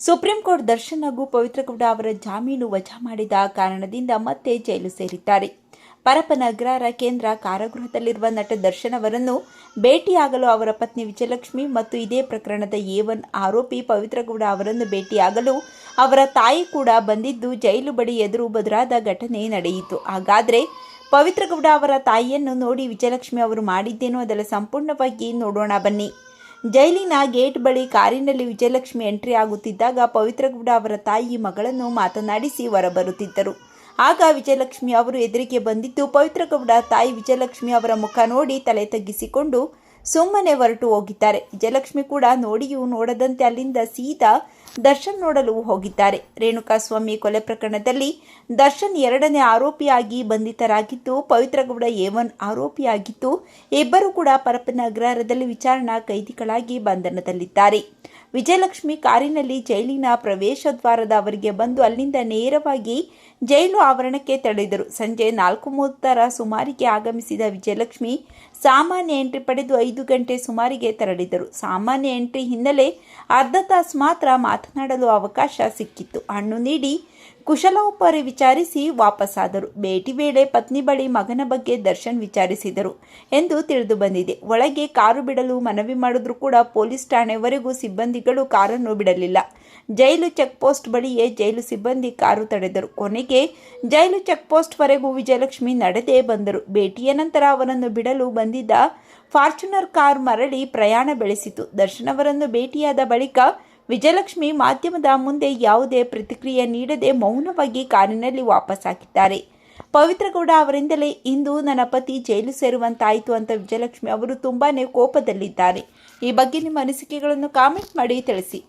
Supreme court Darshan ಹಾಗೂ ಪವಿತ್ರಗೌಡ ಅವರ ಜಾಮೀನು ವಜಾ ಮಾಡಿದ ಕಾರಣದಿಂದ ಮತ್ತೆ ಜೈಲು ಸೇರಿದ್ದಾರೆ. ಪರಪ್ಪನ ಅಗ್ರಹಾರ ಕೇಂದ್ರ ಕಾರಾಗೃಹದಲ್ಲಿರುವ ನಟ ದರ್ಶನ್ ಅವರನ್ನು ಭೇಟಿಯಾಗಲು ಅವರ ಪತ್ನಿ ವಿಜಯಲಕ್ಷ್ಮಿ ಮತ್ತು ಇದೇ ಪ್ರಕರಣದ ಎ ಆರೋಪಿ ಪವಿತ್ರಗೌಡ ಅವರನ್ನು ಭೇಟಿಯಾಗಲು ಅವರ ತಾಯಿ ಕೂಡ ಬಂದಿದ್ದು ಜೈಲು ಬಳಿ ಎದುರು ಬದುರಾದ ಘಟನೆ ನಡೆಯಿತು. ಹಾಗಾದರೆ ಪವಿತ್ರಗೌಡ ಅವರ ತಾಯಿಯನ್ನು ನೋಡಿ ವಿಜಯಲಕ್ಷ್ಮಿ ಅವರು ಮಾಡಿದ್ದೇನೋ ಅದರ ಸಂಪೂರ್ಣವಾಗಿ ನೋಡೋಣ ಬನ್ನಿ. ಜೈಲಿನ ಗೇಟ್ ಬಳಿ ಕಾರಿನಲ್ಲಿ ವಿಜಯಲಕ್ಷ್ಮಿ ಎಂಟ್ರಿ ಆಗುತ್ತಿದ್ದಾಗ ಪವಿತ್ರಗೌಡ ಅವರ ತಾಯಿ ಮಗಳನ್ನು ಮಾತನಾಡಿಸಿ ಹೊರಬರುತ್ತಿದ್ದರು. ಆಗ ವಿಜಯಲಕ್ಷ್ಮಿ ಅವರು ಎದುರಿಗೆ ಬಂದಿದ್ದು, ಪವಿತ್ರಗೌಡ ತಾಯಿ ವಿಜಯಲಕ್ಷ್ಮಿ ಅವರ ಮುಖ ನೋಡಿ ತಲೆ ತಗ್ಗಿಸಿಕೊಂಡು ಸುಮ್ಮನೆ ಹೊರಟು ಹೋಗಿದ್ದಾರೆ. ವಿಜಯಲಕ್ಷ್ಮಿ ಕೂಡ ನೋಡಿಯೂ ನೋಡದಂತೆ ಅಲ್ಲಿಂದ ಸೀದಾ ದರ್ಶನ್ ನೋಡಲು ಹೋಗಿದ್ದಾರೆ. ರೇಣುಕಾಸ್ವಾಮಿ ಕೊಲೆ ಪ್ರಕರಣದಲ್ಲಿ ದರ್ಶನ್ ಎರಡನೇ ಆರೋಪಿಯಾಗಿ ಬಂಧಿತರಾಗಿದ್ದು, ಪವಿತ್ರಗೌಡ ಏವನ್ ಆರೋಪಿಯಾಗಿದ್ದು, ಇಬ್ಬರು ಕೂಡ ಪರಪ್ಪನ ಅಗ್ರಹಾರದಲ್ಲಿ ವಿಚಾರಣಾ ಕೈದಿಗಳಾಗಿ ಬಂಧನದಲ್ಲಿದ್ದಾರೆ. ವಿಜಯಲಕ್ಷ್ಮಿ ಕಾರಿನಲ್ಲಿ ಜೈಲಿನ ಪ್ರವೇಶ ದ್ವಾರದ ಅವರಿಗೆ ಬಂದು ಅಲ್ಲಿಂದ ನೇರವಾಗಿ ಜೈಲು ಆವರಣಕ್ಕೆ ತೆರಳಿದರು. ಸಂಜೆ ನಾಲ್ಕು ಮೂವತ್ತರ ಸುಮಾರಿಗೆ ಆಗಮಿಸಿದ ವಿಜಯಲಕ್ಷ್ಮಿ ಸಾಮಾನ್ಯ ಎಂಟ್ರಿ ಪಡೆದು ಐದು ಗಂಟೆ ಸುಮಾರಿಗೆ ತೆರಳಿದರು. ಸಾಮಾನ್ಯ ಎಂಟ್ರಿ ಹಿನ್ನೆಲೆ ಅರ್ಧ ತಾಸು ಮಾತ್ರ ಮಾತನಾಡಲು ಅವಕಾಶ ಸಿಕ್ಕಿತ್ತು. ಹಣ್ಣು ನೀಡಿ ಕುಶಲೋಪರಿ ವಿಚಾರಿಸಿ ವಾಪಸ್ಸಾದರು ಭೇಟಿ ವೇಳೆ ಪತ್ನಿ ಬಳಿ ಮಗನ ಬಗ್ಗೆ ದರ್ಶನ್ ವಿಚಾರಿಸಿದರು ಎಂದು ತಿಳಿದು ಬಂದಿದೆ. ಒಳಗೆ ಕಾರು ಬಿಡಲು ಮನವಿ ಮಾಡಿದ್ರು ಕೂಡ ಪೊಲೀಸ್ ಠಾಣೆವರೆಗೂ ಸಿಬ್ಬಂದಿಗಳು ಕಾರನ್ನು ಬಿಡಲಿಲ್ಲ. ಜೈಲು ಚೆಕ್ ಪೋಸ್ಟ್ ಬಳಿಯೇ ಜೈಲು ಸಿಬ್ಬಂದಿ ಕಾರು ತಡೆದರು. ಕೊನೆಗೆ ಜೈಲು ಚೆಕ್ ಪೋಸ್ಟ್ವರೆಗೂ ವಿಜಯಲಕ್ಷ್ಮಿ ನಡೆದೇ ಬಂದರು. ಭೇಟಿಯ ನಂತರ ಅವರನ್ನು ಬಿಡಲು ಬಂದಿದ್ದ ಫಾರ್ಚುನರ್ ಕಾರ್ ಮರಳಿ ಪ್ರಯಾಣ ಬೆಳೆಸಿತು. ದರ್ಶನ್ ಅವರನ್ನು ಭೇಟಿಯಾದ ಬಳಿಕ ವಿಜಯಲಕ್ಷ್ಮಿ ಮಾಧ್ಯಮದ ಮುಂದೆ ಯಾವುದೇ ಪ್ರತಿಕ್ರಿಯೆ ನೀಡದೆ ಮೌನವಾಗಿ ಕಾರಿನಲ್ಲಿ ವಾಪಸ್ಸಾಗಿದ್ದಾರೆ ಪವಿತ್ರಗೌಡ ಅವರಿಂದಲೇ ಇಂದು ನನ್ನ ಪತಿ ಜೈಲು ಸೇರುವಂತಾಯಿತು ಅಂತ ವಿಜಯಲಕ್ಷ್ಮಿ ಅವರು ತುಂಬಾ ಕೋಪದಲ್ಲಿದ್ದಾರೆ. ಈ ಬಗ್ಗೆ ನಿಮ್ಮ ಅನಿಸಿಕೆಗಳನ್ನು ಕಾಮೆಂಟ್ ಮಾಡಿ ತಿಳಿಸಿ.